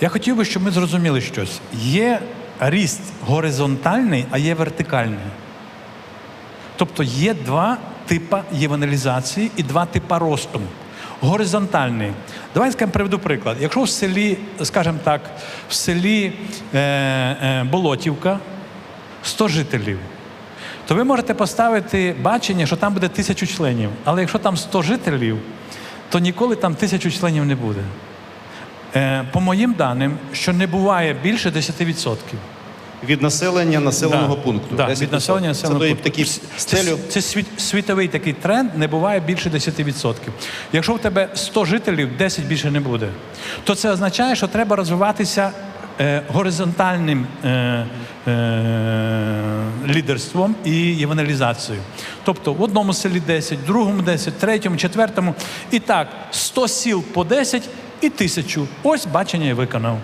Я хотів би, щоб ми зрозуміли щось. Є ріст горизонтальний, а є вертикальний. Тобто є два типи євангелізації і два типи росту. Горизонтальний. Давай скажемо, приведу приклад. Якщо в селі, скажімо так, в селі е, е, Болотівка 100 жителів, то ви можете поставити бачення, що там буде тисячу членів. Але якщо там 100 жителів, то ніколи там тисячу членів не буде. Е, по моїм даним, що не буває більше 10%. Від населення населеного Да, пункту. Да, від населення населеного Це пункту. такий Це, стелю. це світ, світовий такий тренд, не буває більше 10%. Якщо в тебе 100 жителів, 10 більше не буде. То це означає, що треба розвиватися е, горизонтальним е, е, лідерством і евангелізацією. Тобто в одному селі 10, в другому 10, в третьому, четвертому. І так, 100 сіл по 10 і тисячу. Ось бачення і виконав.